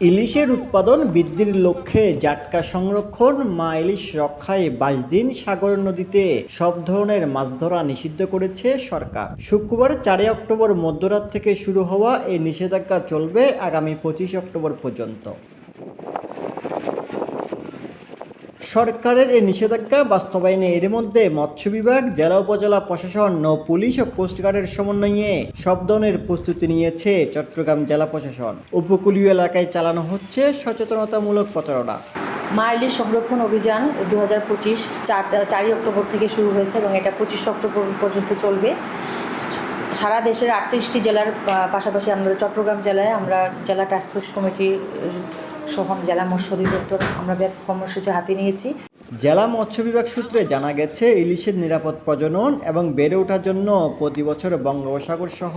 ইলিশের উৎপাদন বৃদ্ধির লক্ষ্যে জাটকা সংরক্ষণ, মা ইলিশ রক্ষায় বাইশ দিন সাগর নদীতে সব ধরনের মাছ ধরা নিষিদ্ধ করেছে সরকার। শুক্রবার চারই অক্টোবর মধ্যরাত থেকে শুরু হওয়া এই নিষেধাজ্ঞা চলবে আগামী পঁচিশ অক্টোবর পর্যন্ত। সরকারের এই নিষেধাজ্ঞা বাস্তবায়নে এর মধ্যে মৎস্য বিভাগ, জেলা উপজেলা প্রশাসন নৌ পুলিশ ও কোস্টগার্ডের সমন্বয়ে সব ধরনের প্রস্তুতি নিয়েছে চট্টগ্রাম জেলা প্রশাসন। উপকূলীয় এলাকায় চালানো হচ্ছে সচেতনতামূলক প্রচারণা মাইলি সংরক্ষণ অভিযান দু হাজার পঁচিশ চার, চারই অক্টোবর থেকে শুরু হয়েছে এবং এটা পঁচিশ অক্টোবর পর্যন্ত চলবে। সারা দেশের আটত্রিশটি জেলার পাশাপাশি আমরা চট্টগ্রাম জেলায় আমরা জেলা টাস্কফোর্স কমিটি সহ জেলা মৎস্য অধিদপ্তর। আমরা ব্যাপক কর্মসূচি হাতে নিয়েছি। জেলা মৎস্য বিভাগ সূত্রে জানা গেছে, ইলিশের নিরাপদ প্রজনন এবং বেড়ে ওঠার জন্য প্রতি বছর বঙ্গোপসাগর সহ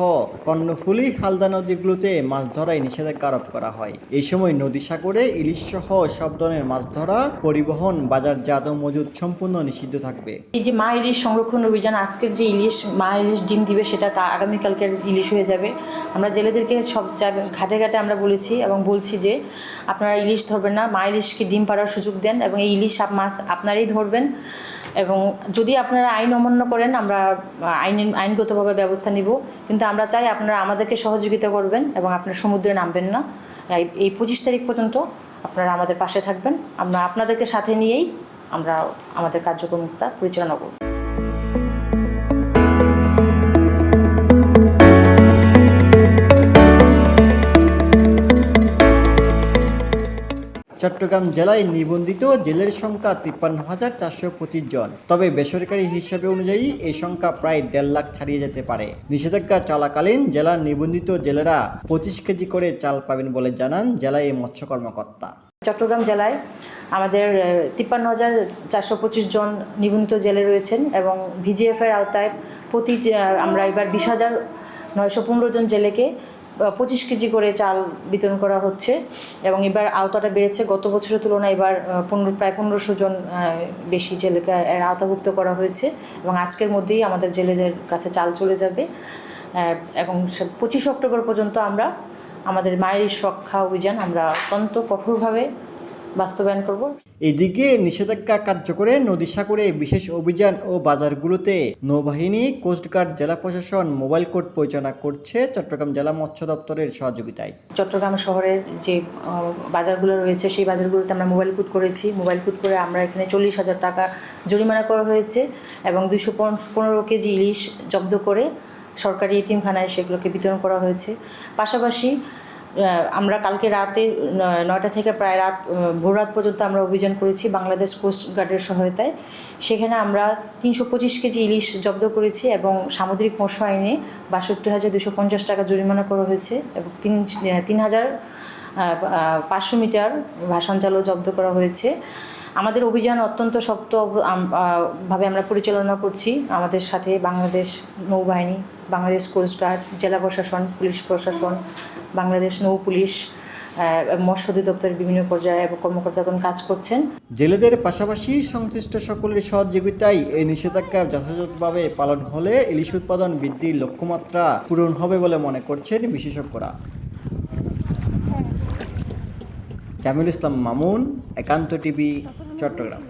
কর্ণফুলী, হালদা নদীগুলোতে মাছ ধরায় নিষেধাজ্ঞা আরোপ করা হয়। এই সময় নদী সাগরে ইলিশ সহ সব ধরনের মাছ ধরা, পরিবহন, বাজারজাত ও মজুদ সম্পূর্ণ নিষিদ্ধ থাকবে। এই যে মা ইলিশ সংরক্ষণ অভিযান আজকের যে ইলিশ, মা ইলিশ ডিম দিবে, সেটা আগামীকালকের ইলিশ হয়ে যাবে। আমরা জেলেদেরকে সব জায়গা ঘাটে ঘাটে আমরা বলেছি এবং বলছি যে, আপনারা ইলিশ ধরবেন না, মা ইলিশকে ডিম পাড়ার সুযোগ দেন এবং এই ইলিশ মাছ আপনারাই ধরবেন এবং যদি আপনারা আইন অমান্য করেন, আমরা আইন, আইনগতভাবে ব্যবস্থা নিব। কিন্তু আমরা চাই আপনারা আমাদেরকে সহযোগিতা করবেন এবং আপনারা সমুদ্রে নামবেন না। এই- পঁচিশ তারিখ পর্যন্ত আপনারা আমাদের পাশে থাকবেন। আমরা আপনাদেরকে সাথে নিয়েই আমরা আমাদের কার্যক্রমটা পরিচালনা করব। চট্টগ্রাম জেলায় নিবন্ধিত জেলের সংখ্যা তিপ্পান্ন হাজার চারশো পঁচিশ জন। তবে বেসরকারি হিসাবে অনুযায়ী এই সংখ্যা প্রায় দেড় লাখ ছাড়িয়ে যেতে পারে। নিষেধাজ্ঞা চলাকালীন জেলার নিবন্ধিত জেলেরা পঁচিশ কেজি করে চাল পাবেন বলে জানান জেলায় এই মৎস্য কর্মকর্তা। চট্টগ্রাম জেলায় আমাদের তিপ্পান্ন হাজার চারশো পঁচিশ জন নিবন্ধিত জেলে রয়েছেন এবং ভিজিএফ এর আওতায় প্রতি আমরা এবার বিশ হাজার নয়শো পনেরো জন জেলেকে পঁচিশ কেজি করে চাল বিতরণ করা হচ্ছে এবং এবার আওতাটা বেড়েছে। গত বছরের তুলনায় এবার পনেরো, প্রায় পনেরোশো জন বেশি জেলেকে এর আওতাভুক্ত করা হয়েছে এবং আজকের মধ্যেই আমাদের জেলেদের কাছে চাল চলে যাবে। এবং পঁচিশ অক্টোবর পর্যন্ত আমরা, আমাদের মায়ের রক্ষা অভিযান আমরা অত্যন্ত কঠোরভাবে বাস্তবায়ন করব। এদিকে নিষেধাজ্ঞা কার্যকরে নদী সাগরে বিশেষ অভিযান ও বাজারগুলোতে নৌবাহিনী কোস্টগার্ড জেলা প্রশাসন মোবাইল কোর্ট পরিচালনা করছে চট্টগ্রাম জেলা মৎস্য দপ্তরের সহযোগিতায়। চট্টগ্রাম শহরের যে বাজারগুলো রয়েছে সেই বাজারগুলোতে আমরা মোবাইল কুট করেছি। মোবাইল কুট করে আমরা এখানে চল্লিশ হাজার টাকা জরিমানা করা হয়েছে এবং দুইশো পনেরো কেজি ইলিশ জব্দ করে সরকারি ইতিমখানায় সেগুলোকে বিতরণ করা হয়েছে। পাশাপাশি আমরা কালকে রাতে নয়টা থেকে প্রায় রাত ভোর রাত পর্যন্ত আমরা অভিযান করেছি বাংলাদেশ কোস্ট গার্ডের সহায়তায়। সেখানে আমরা তিনশো পঁচিশ কেজি ইলিশ জব্দ করেছি এবং সামুদ্রিক মৎস্য আইনে বাষট্টি হাজার দুশো পঞ্চাশ টাকা জরিমানা করা হয়েছে এবং তিন তিন হাজার পাঁচশো মিটার ভাসান জালও জব্দ করা হয়েছে। আমাদের অভিযান অত্যন্ত শক্ত ভাবে আমরা পরিচালনা করছি। আমাদের সাথে বাংলাদেশ নৌবাহিনী বাংলাদেশ কোস্টগার্ড জেলা প্রশাসন, পুলিশ প্রশাসন, বাংলাদেশ নৌ পুলিশ মৎস্য অধিদপ্তরের বিভিন্ন পর্যায়ে কর্মকর্তাগণ কাজ করছেন। জেলেদের পাশাপাশি সংশ্লিষ্ট সকলের সহযোগিতায় এই নিষেধাজ্ঞা যথাযথভাবে পালন হলে ইলিশ উৎপাদন বৃদ্ধির লক্ষ্যমাত্রা পূরণ হবে বলে মনে করছেন বিশেষজ্ঞরা। জামিল ইসলাম মামুন, একান্ত টিভি, চট্টগ্রাম।